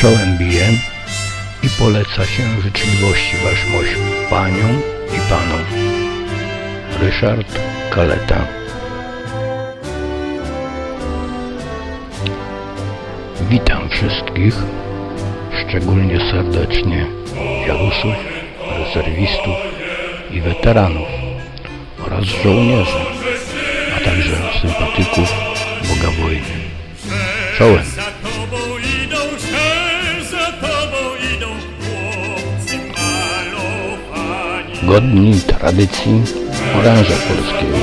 czołem bije i poleca się życzliwości waszmość paniom i panom. Ryszard Kaleta Witam wszystkich, szczególnie serdecznie jarusów, rezerwistów i weteranów oraz żołnierzy, a także sympatyków Boga wojny. Czołem! Godni tradycji oręża polskiego.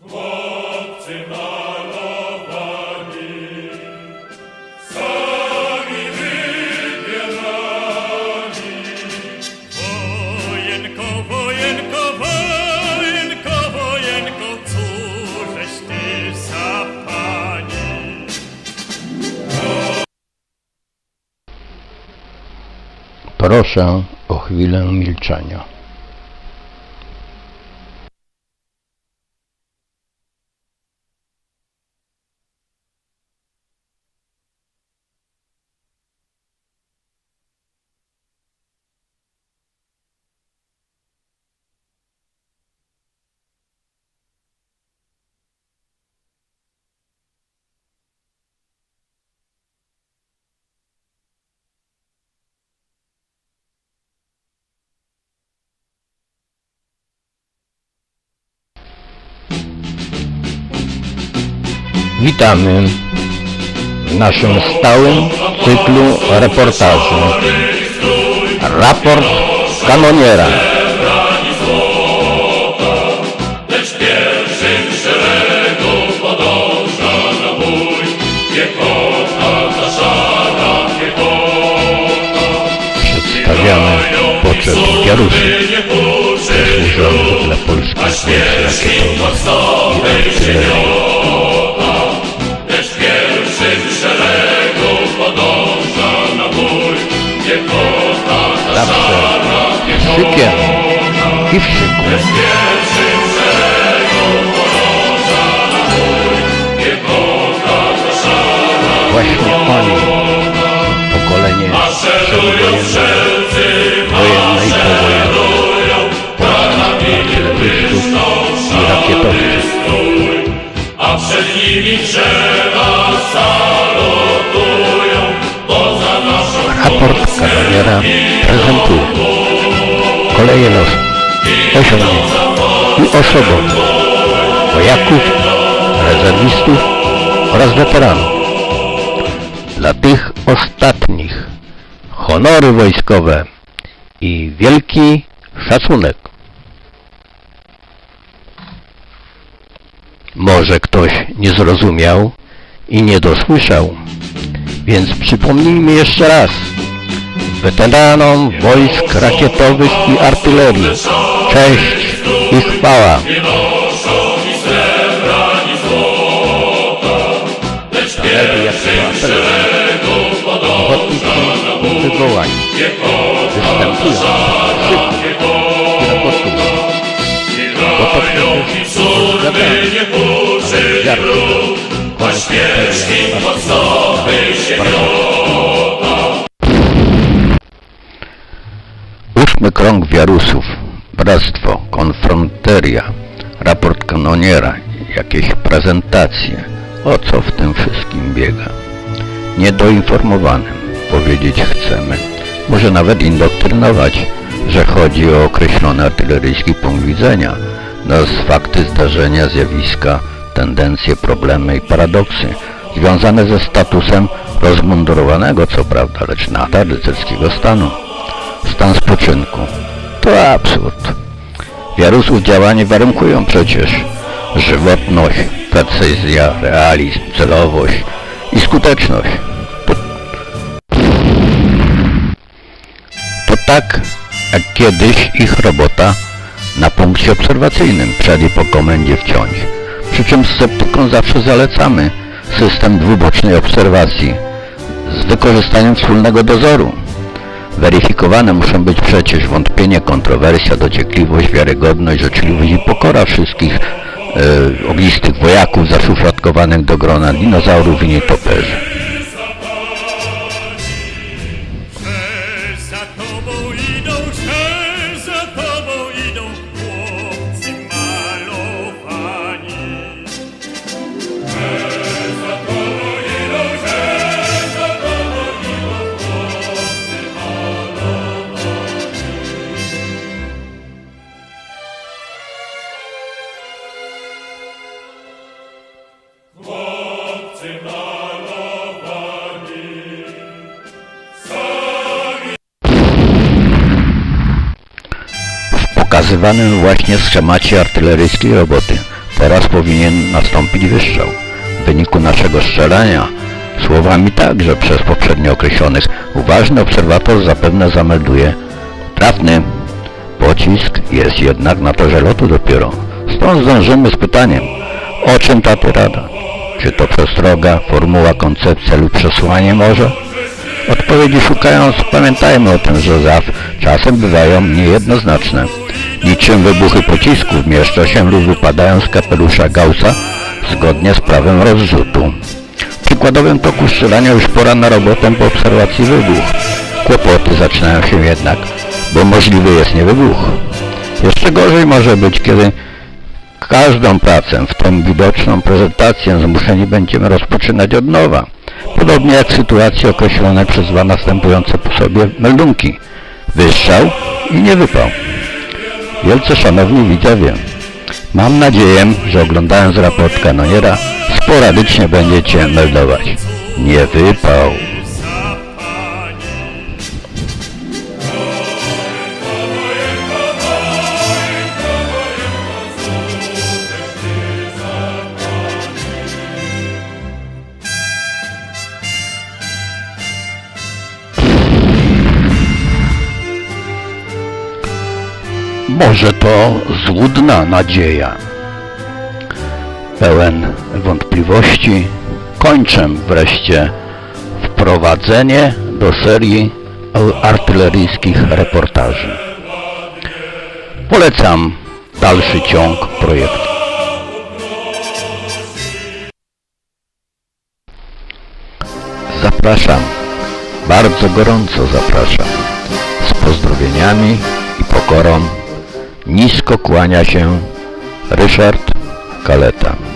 Wojenko, Proszę o chwilę milczenia. Witamy w naszym stałym cyklu reportaży. Raport kanoniera. Przedstawiamy poczet kierusów służących dla polskich wojsk rakietowych i artylerii. Szyku. Właśnie oni, pokolenie przedwojenne, wojenne i powojenne, polskich artylerzystów i rakietowców. a przed nimi drzewa salutują, poza naszą Raport kanoniera prezentuje koleje losy, osiągnięcia i osobowe wojaków, rezerwistów oraz weteranów. Dla tych ostatnich honory wojskowe i wielki szacunek. Może ktoś nie zrozumiał i nie dosłyszał, więc przypomnijmy jeszcze raz weteranom wojsk rakietowych i artylerii. Cześć i chwała. Jako apel ochotnicy wywołań występują i raportują. Bo to przecież zgadamy, ale wiarki Ósmy krąg wiarusów, bractwo, konfronteria, raport kanoniera, jakieś prezentacje. O co w tym wszystkim biega? Niedoinformowanym powiedzieć chcemy, może nawet indoktrynować, że chodzi o określony artyleryjski punkt widzenia, nas fakty zdarzenia, zjawiska, tendencje, problemy i paradoksy związane ze statusem rozmundurowanego, co prawda, lecz nadal rycerskiego stanu stan spoczynku. To absurd. Wiarusów działanie warunkują przecież żywotność, precyzja, realizm, celowość i skuteczność. To, to tak, jak kiedyś ich robota na punkcie obserwacyjnym przed po komendzie wciąć. Przy czym sceptykom zawsze zalecamy system dwubocznej obserwacji z wykorzystaniem wspólnego dozoru. Weryfikowane muszą być przecież wątpienie, kontrowersja, dociekliwość, wiarygodność, życzliwość i pokora wszystkich e, ognistych wojaków zaszufladkowanych do grona dinozaurów i nietoperzy. Za tobą idą, pokazywanym właśnie schemacie artyleryjskiej roboty teraz powinien nastąpić wystrzał. W wyniku naszego strzelania, słowami także przez poprzednio określonych, uważny obserwator zapewne zamelduje trafny. Pocisk jest jednak na torze lotu dopiero. Stąd zdążymy z pytaniem, o czym ta tyrada? Czy to przestroga, formuła, koncepcja lub przesłanie może? Odpowiedzi szukając, pamiętajmy o tym, że zaw czasem bywają niejednoznaczne. Niczym wybuchy pocisków mieszczą się lub wypadają z kapelusza Gaussa zgodnie z prawem rozrzutu. W przykładowym toku strzelania już pora na robotę po obserwacji wybuch. Kłopoty zaczynają się jednak, bo możliwy jest niewybuch. Jeszcze gorzej może być, kiedy każdą pracę, w tym widoczną prezentację, zmuszeni będziemy rozpoczynać od nowa. Podobnie jak sytuacje określone przez dwa następujące po sobie meldunki. Wystrzał i nie wypał. Wielce szanowni widzowie, mam nadzieję, że oglądając raport kanoniera sporadycznie będziecie meldować. Nie wypał. Może to złudna nadzieja. Pełen wątpliwości kończę wreszcie wprowadzenie do serii artyleryjskich reportaży. Polecam dalszy ciąg projektu. Zapraszam, bardzo gorąco zapraszam. Z pozdrowieniami i pokorą nisko kłania się Ryszard Kaleta.